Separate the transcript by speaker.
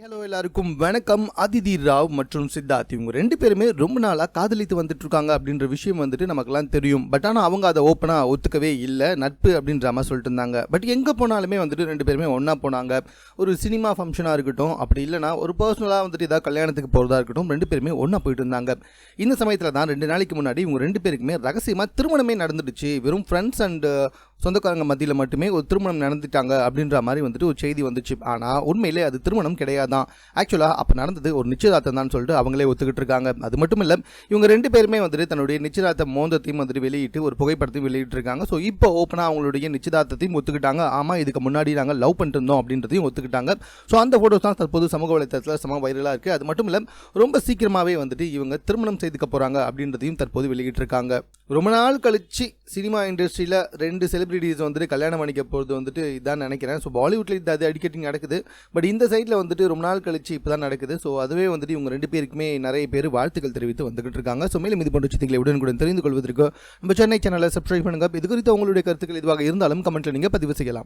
Speaker 1: Hello எல்லாருக்கும். வணக்கம். அதிதி ராவ் மற்றும் சித்தார்த். இவங்க ரெண்டு பேருமே ரொம்ப நாளாக காதலித்து வந்துட்டு இருக்காங்க அப்படின்ற விஷயம் வந்துட்டு நமக்கெல்லாம் தெரியும். பட் ஆனால் அவங்க அதை ஓப்பனாக ஒத்துக்கவே இல்லை. நட்பு அப்படின்ற மாதிரி சொல்லிட்டு இருந்தாங்க. பட் எங்கே போனாலுமே வந்துட்டு ரெண்டு பேருமே ஒன்றா போனாங்க. ஒரு சினிமா ஃபங்க்ஷனாக இருக்கட்டும் அப்படி இல்லைனா ஒரு பர்சனலாக வந்துட்டு ஏதாவது கல்யாணத்துக்கு போகிறதா இருக்கட்டும் ரெண்டு பேருமே ஒன்றா போயிட்டு இருந்தாங்க. இந்த சமயத்தில் தான் ரெண்டு நாளைக்கு முன்னாடி இவங்க ரெண்டு பேருக்குமே ரகசியமாக திருமணமே நடந்துடுச்சு. வெறும் ஃப்ரெண்ட்ஸ் அண்ட் சொந்தக்காரங்க மத்தியில் மட்டுமே ஒரு திருமணம் நடந்துட்டாங்க அப்படின்ற மாதிரி வந்துட்டு ஒரு செய்தி வந்துச்சு. ஆனால் உண்மையிலே அது திருமணம் கிடையாதான் ஆக்சுவலாக அப்போ நடந்தது ஒரு நிச்சயதார்த்தம் தான் சொல்லிட்டு அவங்களே ஒத்துக்கிட்டு இருக்காங்க. அது மட்டும் இல்லை இவங்க ரெண்டு பேருமே வந்துட்டு தன்னுடைய நிச்சயதார்த்த மோந்தத்தையும் வந்துட்டு வெளியிட்டு ஒரு புகைப்படத்தையும் வெளியிட்டு இருக்காங்க. ஸோ இப்போ ஓப்பனாக அவங்களுடைய நிச்சயதார்த்தத்தையும் ஒத்துக்கிட்டாங்க. ஆமாம் இதுக்கு முன்னாடி நாங்கள் லவ் பண்ணிட்டு இருந்தோம் அப்படின்றதையும் ஒத்துக்கிட்டாங்க. ஸோ அந்த ஃபோட்டோஸ் தான் தற்போது சமூக வலைத்தளத்தில் சம வைரலாக இருக்குது அது மட்டும் இல்லை ரொம்ப சீக்கிரமாகவே வந்துட்டு இவங்க திருமணம் செய்துக்க போகிறாங்க அப்படின்றதையும் தற்போது வெளியிட்டிருக்காங்க ரொம்ப நாள் கழிச்சு சினிமா இண்டஸ்ட்ரியில் ரெண்டு செலிபிரிட்டிஸ் வந்துட்டு கல்யாணம் பண்ணிக்க போகிறது வந்துட்டு இதான் நினைக்கிறேன். ஸோ பாலிவுட்டில் இது அது அடிக்கடி நடக்குது. பட் இந்த சைடில் வந்துட்டு ரொம்ப நாள் கழிச்சு இப்போ தான் நடக்குது. ஸோ அதுவே வந்துட்டு இவங்க ரெண்டு பேருக்குமே நிறைய பேர் வாழ்த்துக்கள் தெரிவித்து வந்துகிட்டு இருக்காங்க. ஸோ மேலும் இது போன்ற விஷயங்களை உடனுக்குடன் தெரிந்து கொள்வதற்கு நம்ம சென்னை சேனலை சப்ஸ்கிரைப் பண்ணுங்க இது குறித்து உங்களுடைய கருத்துக்கள் இதுவாக இருந்தாலும் கமெண்ட்டில் நீங்கள் பதிவு செய்யலாம்.